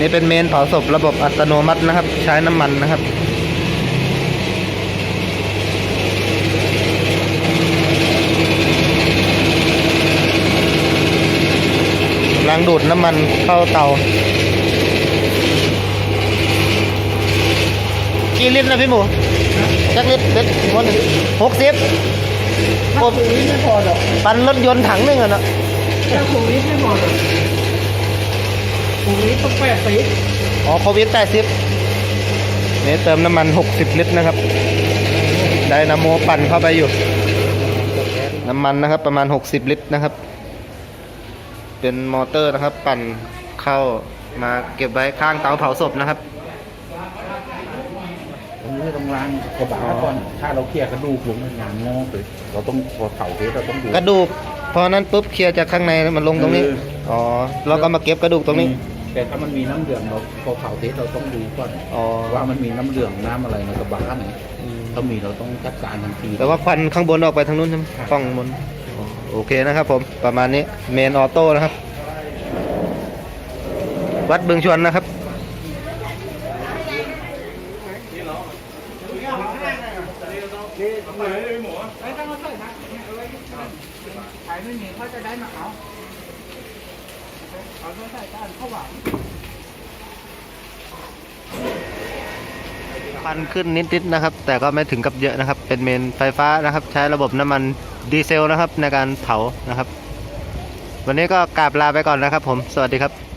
นี่เป็นเมนเผาศพระบบอัตโนมัตินะครับ ใช้น้ำมันนะครับกำลังดูดน้ำมันเข้าเตา กี่ลิตรนะพี่หมูจักลิตรลิตรหมดหกสิบถ้าคูนี้ไม่พอหรอกปันรถยนต์ถังหนึงอะเนาะถ้าคูนี้ไม่พอหรอก คูนี้ต้องแปดสิบอ๋อโควิดแปดสิบนี่เติมน้ำมันหกสิบลิตรนะครับ ไดนาโมปั่นเข้าไปอยู่ น้ำมันนะครับประมาณหกสิบลิตรนะครับ เป็นมอเตอร์นะครับ ปั่นเข้ามาเก็บไว้ข้างเตาเผาศพนะครับตรงนี้ต้องล้างกระบะก่อน ถ้าเราเคลียร์กระดูกลงในงานงอกเลยเราต้องพอเผาเทสเราต้องดูกระดูกพอนั้นปุ๊บเคลียร์จากข้างในมันลงตรงนี้เอออ๋อเราก็มาเก็บกระดูกตรงนี้ แต่ถ้ามันมีน้ำเหลืองเราพอเผาเทสเราต้องดูก่อนอ๋อว่ามันมีน้ำเหลืองน้ำอะไรในกระบะไหนอืมถ้ามีเราต้องจัดการทันทีแต่ว่าควันข้างบนออกไปทางนู้นใช่ไหมครับ กล้องบนอ๋อโอเคนะครับผม ประมาณนี้เมนออโต้นะครับ วัดบึงชวนนะครับไม่ต้องมาใส่นะเอาไว้ขายไม่มีเขาจะได้มาเอา เอาไปใส่ก้านข้าวหวานควันขึ้นนิดๆนะครับ แต่ก็ไม่ถึงกับเยอะนะครับ เป็นเมนไฟฟ้านะครับ ใช้ระบบน้ำมันดีเซลนะครับในการเผานะครับ วันนี้ก็กราบลาไปก่อนนะครับผม สวัสดีครับ